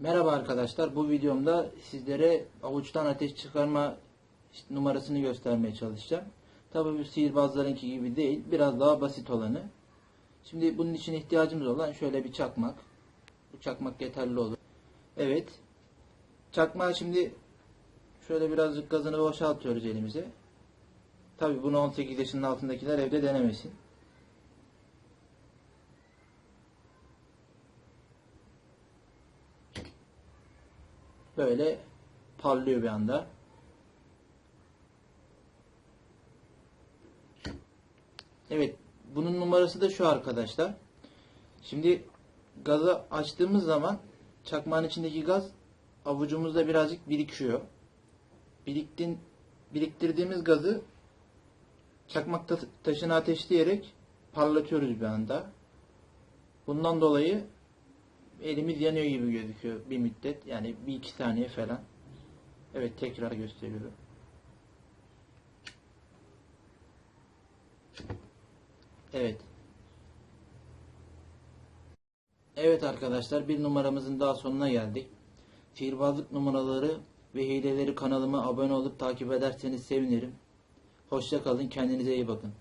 Merhaba arkadaşlar. Bu videomda sizlere avuçtan ateş çıkarma numarasını göstermeye çalışacağım. Tabii bu sihirbazlarınki gibi değil. Biraz daha basit olanı. Şimdi bunun için ihtiyacımız olan şöyle bir çakmak. Bu çakmak yeterli olur. Evet. Çakmağı şimdi şöyle birazcık gazını boşaltıyoruz elimize. Tabii bunu 18 yaşının altındakiler evde denemesin. Böyle parlıyor bir anda. Evet. Bunun numarası da şu arkadaşlar. Şimdi gazı açtığımız zaman çakmağın içindeki gaz avucumuzda birazcık birikiyor. Biriktin, biriktirdiğimiz gazı çakmak ta- taşına ateşleyerek parlatıyoruz bir anda. Bundan dolayı elimiz yanıyor gibi gözüküyor bir müddet. Yani bir iki saniye falan. Evet tekrar gösteriyorum. Evet. Evet arkadaşlar bir numaramızın daha sonuna geldik. Sihirbazlık numaraları ve hileleri kanalıma abone olup takip ederseniz sevinirim. Hoşça kalın kendinize iyi bakın.